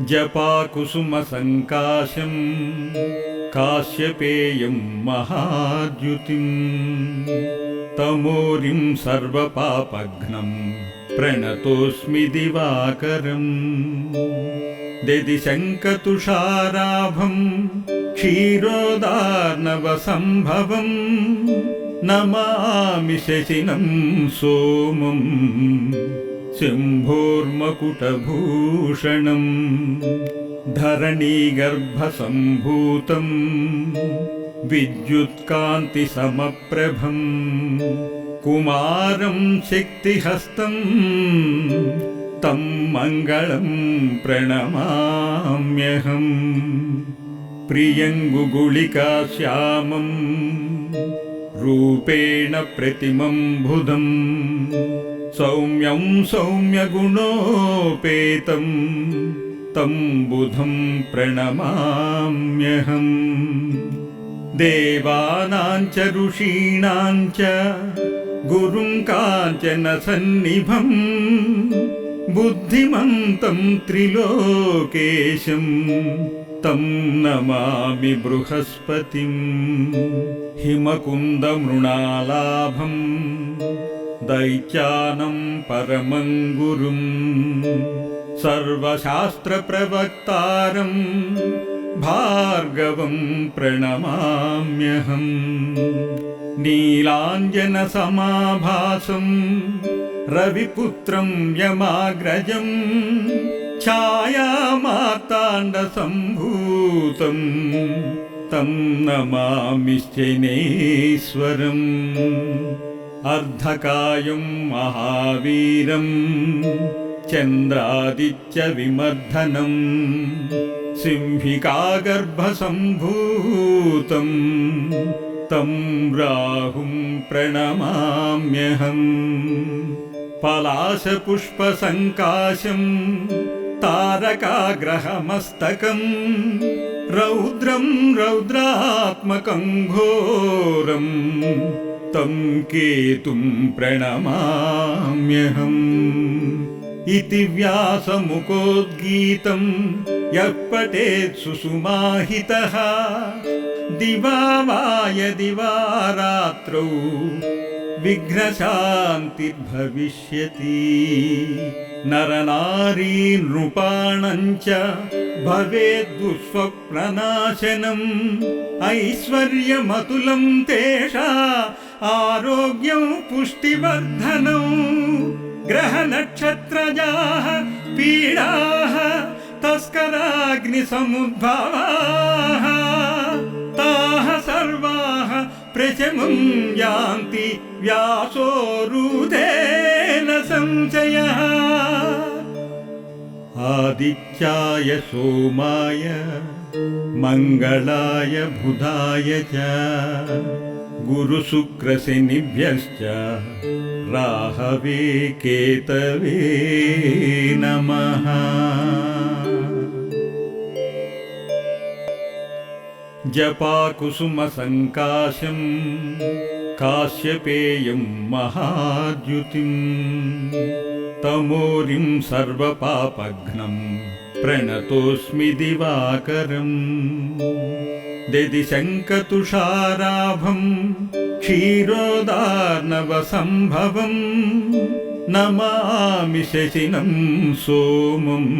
जपाकुसुमसङ्काशम् काश्यपेयं महाद्युतिम् तमोरिं सर्वपापघ्नं प्रणतोऽस्मि दिवाकरम्। दिदिशङ्कतुषाराभम् क्षीरोदार्णवसम्भवम् नमामि शशिनं सोमम् शम्भोर्मकुटभूषणम् धरणीगर्भसम्भूतम् विद्युत्कान्तिसमप्रभम् कुमारं शक्तिहस्तम् तं मङ्गलं प्रणमाम्यहम् प्रियङ्गुगुलिका श्यामम् रूपेण प्रतिमं बुधम् सौम्यं सौम्यगुणोपेतम् तं बुधं प्रणमाम्यहम्। देवानां च ऋषीणां च गुरुं काञ्चन सन्निभम् बुद्धिमन्तं त्रिलोकेशम् तं नमामि बृहस्पतिम्। हिमकुन्दमृणालाभम् दैत्यानं परमं गुरुम् सर्वशास्त्रप्रवक्तारम् भार्गवं प्रणमाम्यहम् नीलाञ्जनसमाभासम् रविपुत्रं यमाग्रजम् छायामार्ताण्डसम्भूतम् तं नमामि शनेश्वरम् अर्धकायं महावीरम् चन्द्रादित्यविमर्दनम् सिंहिकागर्भसम्भूतम् तं राहुं प्रणमाम्यहम् पलाशपुष्पसङ्काशम् तारकाग्रहमस्तकम् रौद्रं रौद्रात्मकं घोरम् तं केतुं प्रणमाम्यहम्। इति व्यासमुखोद्गीतं यः पठेत् सुसुमाहितः। दिवा वा यदि वा रात्रौ विघ्नशान्तिर्भविष्यति नरनारी नृपाणं च भवेद्दुःस्वप्ननाशनम् ऐश्वर्यमतुलं तेषा आरोग्यं पुष्टिवर्धनौ ग्रहनक्षत्रजाः पीडाः तस्कराग्निसमुद्भवाः ताः सर्वाः प्रशमं यान्ति व्यासोरुधेन संशयः। आदित्याय सोमाय मङ्गलाय बुधाय च गुरुशुक्रशनिभ्यश्च राहवे केतवे नमः जपाकुसुमसङ्काशम् काश्यपेयं महाद्युतिम् तमोरिं सर्वपापघ्नं प्रणतोऽस्मि दिवाकरम् दिदिशङ्कतुषाराभम् क्षीरोदार्णवसम्भवम् नमामि शशिनं सोमम्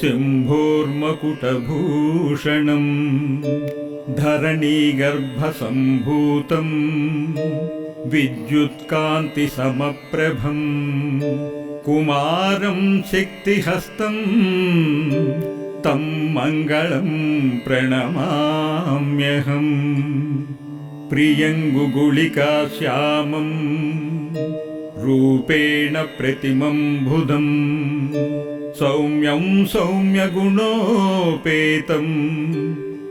शम्भोर्मकुटभूषणम् धरणीगर्भसम्भूतम् विद्युत्कान्तिसमप्रभम् कुमारं शक्तिहस्तम् तं मङ्गलं प्रणमाम्यहम् प्रियङ्गुगुलिका श्यामम् रूपेण प्रतिमं बुधम् सौम्यं सौम्यगुणोपेतम्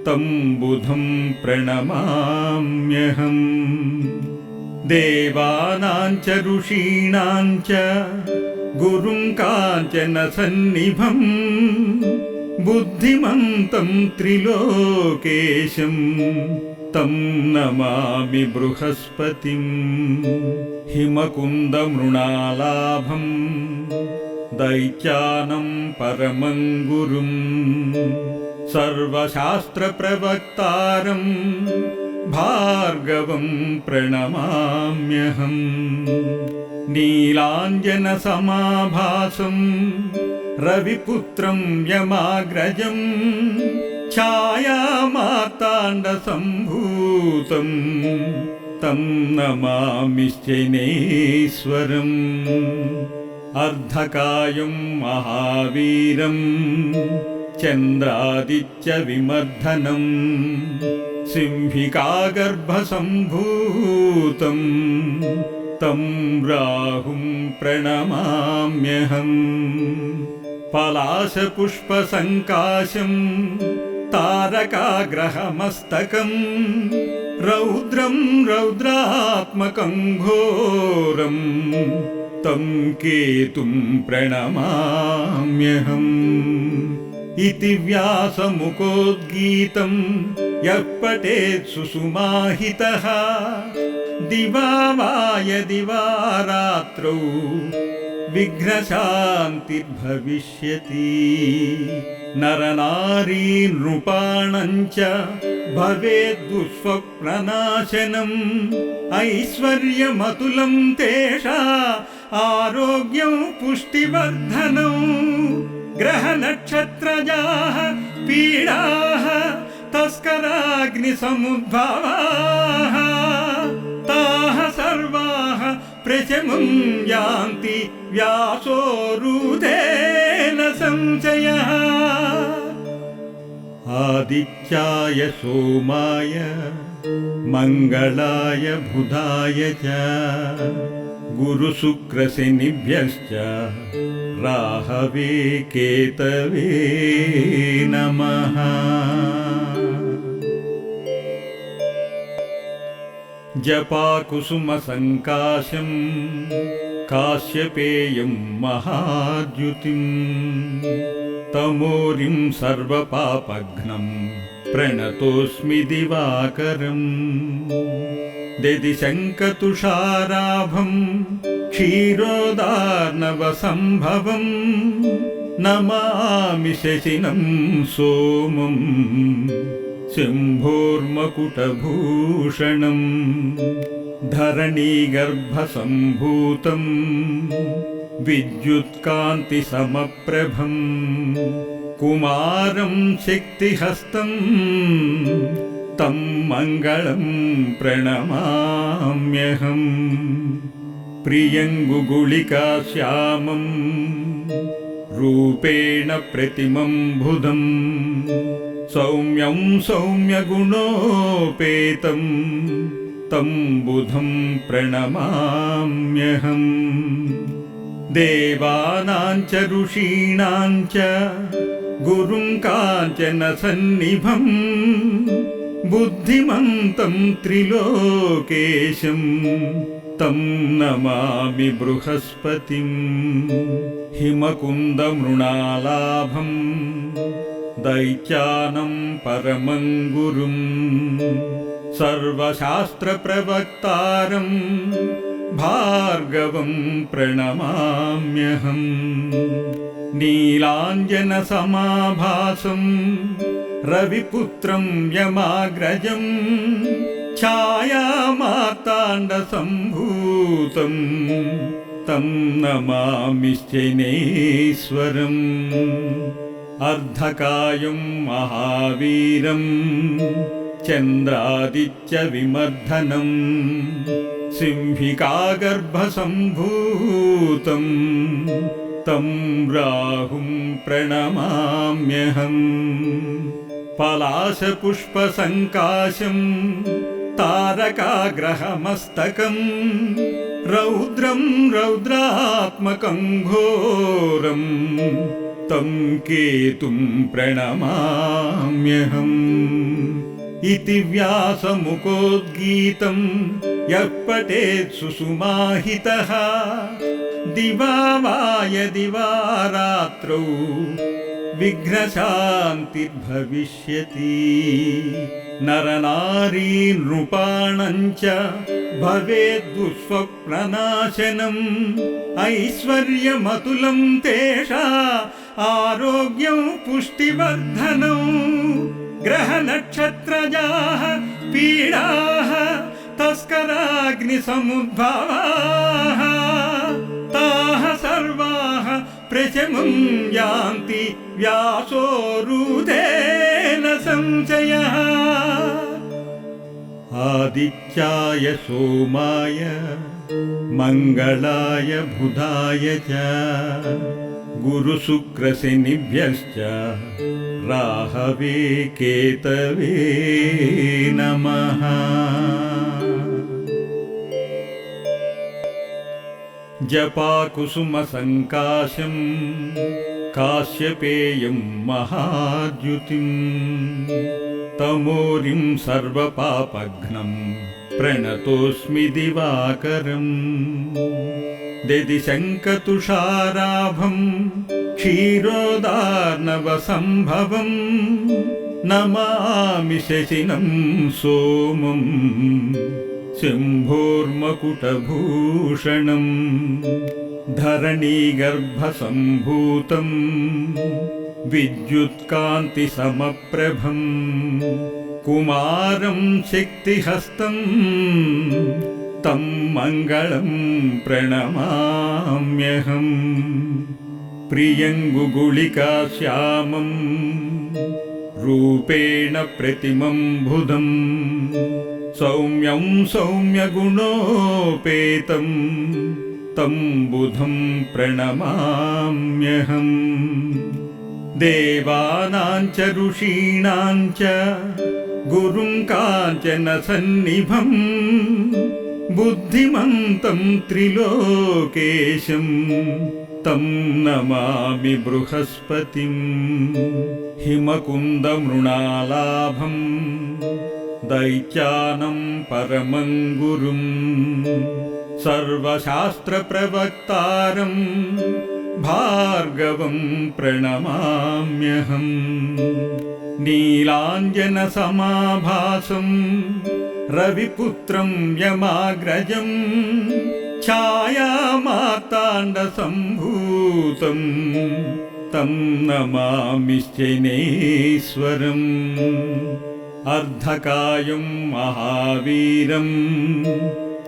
तं बुधं प्रणमाम्यहम् देवानां च ऋषीणां च काञ्चन सन्निभम् बुद्धिमन्तं त्रिलोकेशम् तं नमामि बृहस्पतिम् हिमकुन्दमृणालाभम् दैत्यानं परमं गुरुम् सर्वशास्त्रप्रवक्तारम् भार्गवं प्रणमाम्यहम् नीलाञ्जनसमाभासम् रविपुत्रं यमाग्रजम् छायामार्ताण्डसम्भूतम् तं नमामि शनैश्वरम् अर्धकायं महावीरम् चन्द्रादित्यविमर्दनम् सिंहिकागर्भसम्भूतम् तं राहुं प्रणमाम्यहम् पलाशपुष्पसङ्काशम् तारकाग्रहमस्तकम् रौद्रं रौद्रात्मकं घोरम् तं केतुं प्रणमाम्यहम्। इति व्यासमुखोद्गीतं यः पठेत् सुसुमाहितः दिवा वाय दिवा रात्रौ विघ्नशान्तिर्भविष्यति। नरनारी नृपाणम् च भवेद्दुःस्वप्ननाशनम् ऐश्वर्यमतुलं तेषा आरोग्यं पुष्टिवर्धनौ। ग्रहनक्षत्रजाः पीडाः तस्कराग्निसमुद्भवाः प्रशमं यान्ति व्यासोरुदेन संशयः। आदित्याय सोमाय मङ्गलाय बुधाय च गुरुशुक्रशनिभ्यश्च राहवे केतवे नमः जपाकुसुमसङ्काशम् काश्यपेयं महाद्युतिम् तमोरिं सर्वपापघ्नं प्रणतोऽस्मि दिवाकरम् दिदिशङ्कतुषाराभम् क्षीरोदार्णवसम्भवम् नमामि शशिनं सोमम् शम्भोर्मकुटभूषणम् धरणीगर्भसम्भूतम् विद्युत्कान्तिसमप्रभम् कुमारं शक्तिहस्तम् तं मङ्गलं प्रणमाम्यहम् प्रियङ्गुगुलिका श्यामम् रूपेण प्रतिमं बुधम् सौम्यं सौम्यगुणोपेतम् तं बुधं प्रणमाम्यहम्। देवानां च ऋषीणां च गुरुं काञ्चन सन्निभम् बुद्धिमन्तं त्रिलोकेशम् तं नमामि बृहस्पतिम्। हिमकुन्दमृणालाभम् दैत्यानं परमं गुरुम् सर्वशास्त्रप्रवक्तारम् भार्गवं प्रणमाम्यहम् नीलाञ्जनसमाभासम् रविपुत्रं यमाग्रजम् छायामार्ताण्डसम्भूतम् तं नमामि शनैश्वरम् अर्धकायं महावीरम् चन्द्रादित्यविमर्दनम् सिंहिकागर्भसम्भूतम् तं राहुं प्रणमाम्यहम् पलाशपुष्पसङ्काशम् तारकाग्रहमस्तकम् रौद्रं रौद्रात्मकं घोरम् तं केतुं प्रणमाम्यहम्। इति व्यासमुखोद्गीतं यः पठेत् सुसुमाहितः दिवा वाय दिवा रात्रौ विघ्नशान्तिर्भविष्यति। नरनारी नृपाणम् च भवेद्दुःस्वप्ननाशनम् ऐश्वर्यमतुलम् तेषा आरोग्यम् पुष्टिवर्धनम् ग्रहनक्षत्रजाः पीडाः तस्कराग्निसमुद्भवाः ताः सर्वाः प्रशमम् यान्ति व्यासोरुदेन संशयः। आदित्याय सोमाय मङ्गलाय बुधाय च गुरुशुक्रशनिभ्यश्च राहवे केतवे नमः जपाकुसुमसङ्काशम् काश्यपेयं महाद्युतिम् तमोरिं सर्वपापघ्नम् प्रणतोऽस्मि दिवाकरम् दिदिशङ्कतुषाराभम् क्षीरोदार्णवसम्भवम् नमामि शशिनं सोमम् शम्भोर्मकुटभूषणम् धरणीगर्भसम्भूतम् विद्युत्कान्तिसमप्रभम् कुमारं शक्तिहस्तम् तं मङ्गलं प्रणमाम्यहम् प्रियङ्गुगुलिका श्यामम् रूपेण प्रतिमं बुधम् सौम्यं सौम्यगुणोपेतम् तं बुधं प्रणमाम्यहम् देवानां च ऋषीणां च गुरुं काञ्चन सन्निभम् बुद्धिमन्तं त्रिलोकेशम् तं नमामि बृहस्पतिम् हिमकुन्दमृणालाभम् दैत्यानं परमं गुरुम् सर्वशास्त्रप्रवक्तारम् भार्गवं प्रणमाम्यहम् नीलाञ्जनसमाभासम् रविपुत्रं यमाग्रजम् छायामार्ताण्डसम्भूतम् तं नमामि शनेश्वरम् अर्धकायं महावीरम्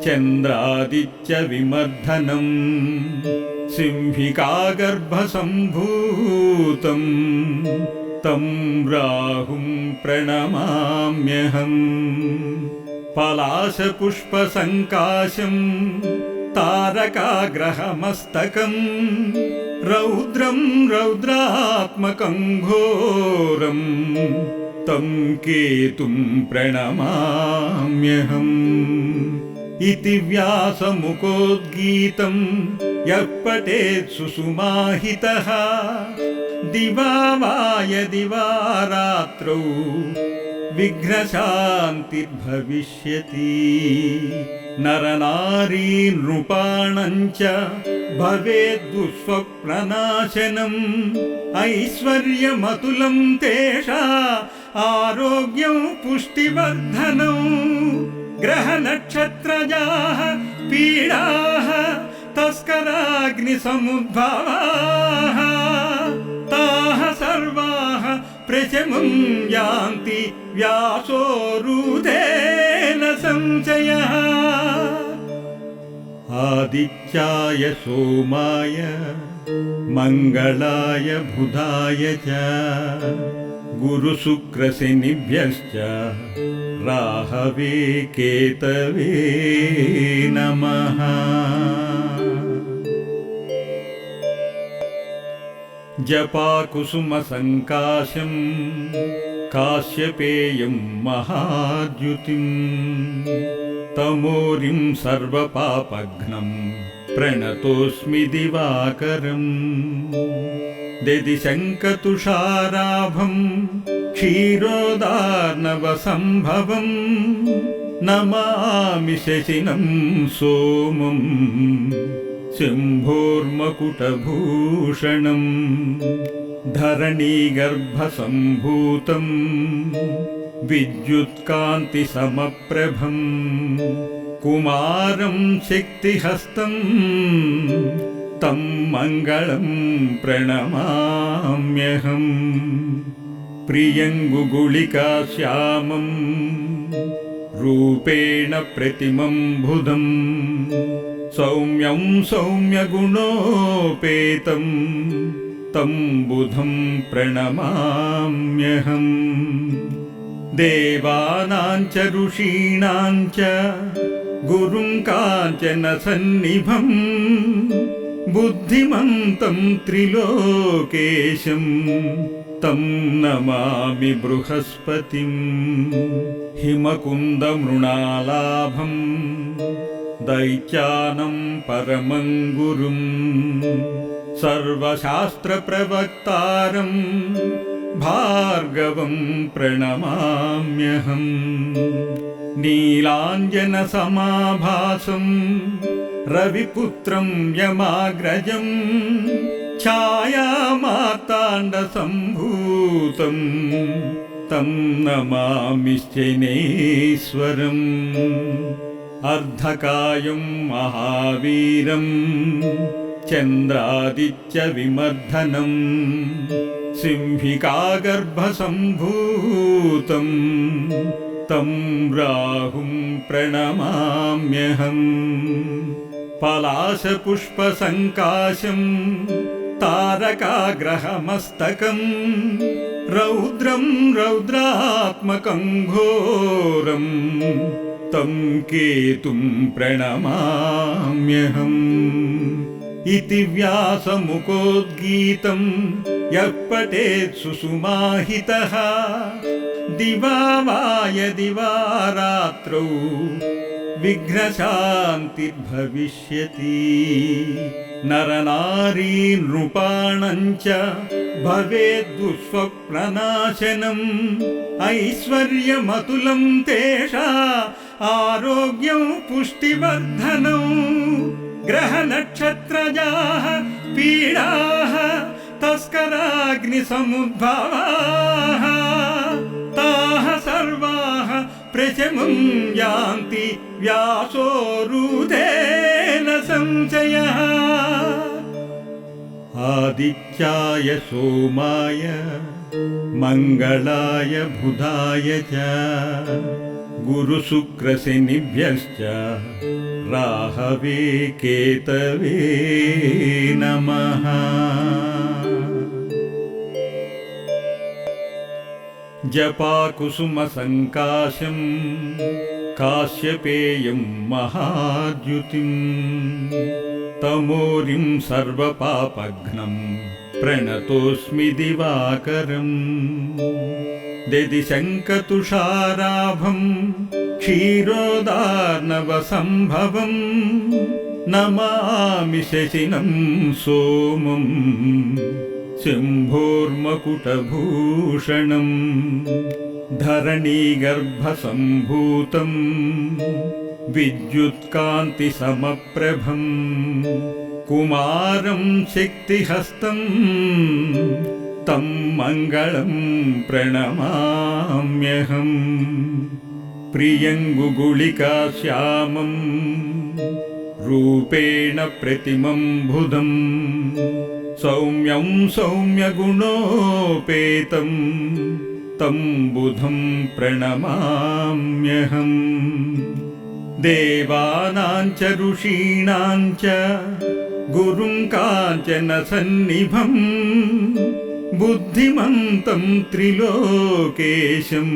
चन्द्रादित्यविमर्दनम् सिंहिकागर्भसम्भूतम् तं राहुं प्रणमाम्यहम् पलाशपुष्पसङ्काशम् तारकाग्रहमस्तकम् रौद्रं रौद्रात्मकं घोरम् तं केतुं प्रणमाम्यहम्। इति व्यासमुखोद्गीतम् यः पठेत् सुसुमाहितः। दिवा वा यदि वा रात्रौ विघ्नशान्तिर्भविष्यति। नरनारी नृपाणम् च भवेद्दुःस्वप्ननाशनम् ऐश्वर्यमतुलम् तेषा आरोग्यम् पुष्टिवर्धनम् ग्रहनक्षत्रजाः पीडाः तस्कराग्निसमुद्भवाः। ताः सर्वाः प्रशमं यान्ति व्यासोरुदेन संशयः। आदित्याय सोमाय मङ्गलाय बुधाय च गुरुशुक्रशनिभ्यश्च राहवे केतवे नमः जपाकुसुमसङ्काशम् काश्यपेयं महाद्युतिम् तमोरिं सर्वपापघ्नम् प्रणतोऽस्मि दिवाकरम् दिदिशङ्कतुषाराभम् क्षीरोदार्णवसम्भवम् नमामि शशिनं सोमम् शम्भोर्मकुटभूषणम् धरणीगर्भसम्भूतम् विद्युत्कान्तिसमप्रभम् कुमारं शक्तिहस्तम् तं मङ्गलं प्रणमाम्यहम् प्रियङ्गुगुलिका श्यामम् रूपेण प्रतिमं बुधम् सौम्यं सौम्यगुणोपेतम् तं बुधं प्रणमाम्यहम् देवानां च ऋषीणां च गुरुं काञ्चन सन्निभम् बुद्धिमन्तं त्रिलोकेशम् तं नमामि बृहस्पतिम् हिमकुन्दमृणालाभम् दैत्यानं परमं गुरुम् सर्वशास्त्रप्रवक्तारम् भार्गवं प्रणमाम्यहम् नीलाञ्जनसमाभासम् रविपुत्रं यमाग्रजम् छायामार्ताण्डसम्भूतम् तं नमामि शनेश्वरम् अर्धकायं महावीरम् चन्द्रादित्यविमर्दनम् सिंहिकागर्भसम्भूतम् तं राहुं प्रणमाम्यहम् पलाशपुष्पसङ्काशम् तारकाग्रहमस्तकम् रौद्रं रौद्रात्मकं घोरम् तं केतुं प्रणमाम्यहम्। इति व्यासमुखोद्गीतम् यः पठेत् सुसुमाहितः। दिवा वा यदि वा रात्रौ विघ्नशान्तिर्भविष्यति। नरनारी नृपाणं च भवेद्दुःस्वप्ननाशनम् ऐश्वर्यमतुलं तेषा आरोग्यं पुष्टिवर्धनौ ग्रहनक्षत्रजाः पीडाः तस्कराग्निसमुद्भवाः ताः सर्वाः प्रशमं यान्ति व्यासोरुधेन संशयः। आदित्याय सोमाय मङ्गलाय बुधाय च गुरुशुक्रशनिभ्यश्च राहवे केतवे नमः जपाकुसुमसङ्काशम् काश्यपेयं महाद्युतिम् तमोरिं सर्वपापघ्नं प्रणतोऽस्मि दिवाकरम् ददिशङ्कतुषाराभम् क्षीरोदार्णवसम्भवम् नमामि शशिनं सोमम् शम्भोर्मकुटभूषणम् धरणीगर्भसम्भूतम् विद्युत्कान्तिसमप्रभम् कुमारं शक्तिहस्तम् तं मङ्गलं प्रणमाम्यहम् प्रियङ्गुगुलिका श्यामम् रूपेण प्रतिमं बुधम् सौम्यं सौम्यगुणोपेतम् तं बुधं प्रणमाम्यहम् देवानां च ऋषीणां च गुरुं काञ्चन सन्निभम् बुद्धिमन्तं त्रिलोकेशम्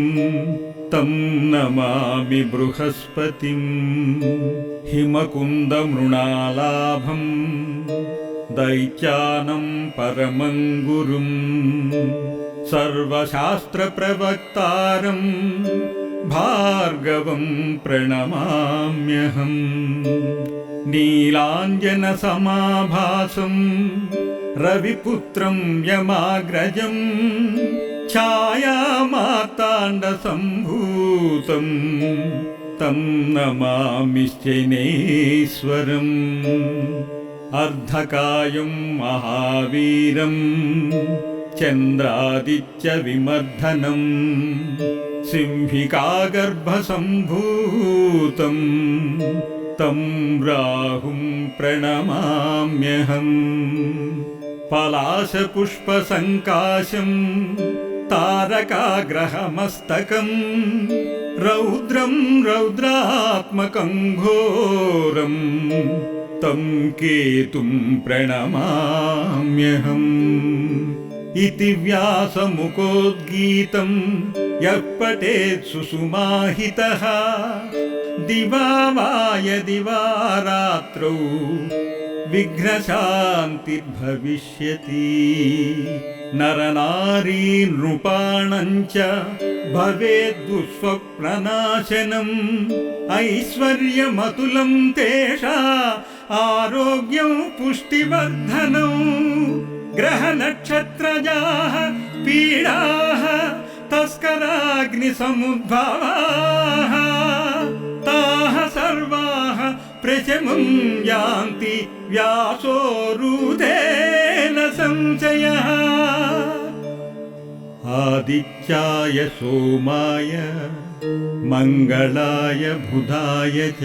तं नमामि बृहस्पतिम् हिमकुन्दमृणालाभम् दैत्यानं परमं गुरुम् सर्वशास्त्रप्रवक्तारम् भार्गवं प्रणमाम्यहम् नीलाञ्जनसमाभासम् रविपुत्रं यमाग्रजम् छायामार्ताण्डसम्भूतम् तं नमामि शनेश्वरम् अर्धकायं महावीरम् चन्द्रादित्यविमर्दनम् सिंहिकागर्भसम्भूतम् तं राहुं प्रणमाम्यहम् पलाशपुष्पसङ्काशम् तारकाग्रहमस्तकम् रौद्रं रौद्रात्मकं घोरम् तं केतुं प्रणमाम्यहम्। इति व्यासमुखोद्गीतं यः पठेत् सुसुमाहितः। दिवा वा यदि वा रात्रौ विघ्नशान्तिर्भविष्यति। नरनारी नृपाणम् च भवेद्दुःस्वप्ननाशनम् ऐश्वर्यमतुलं तेषा आरोग्यं पुष्टिवर्धनौ ग्रहनक्षत्रजाः पीडाः तस्कराग्निसमुद्भवाः यान्ति व्यासोरुदेन संशयः। आदित्याय सोमाय मङ्गलाय बुधाय च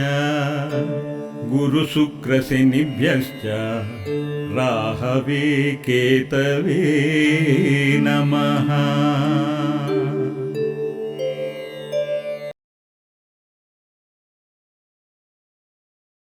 गुरुशुक्रशनिभ्यश्च राहवे केतवे नमः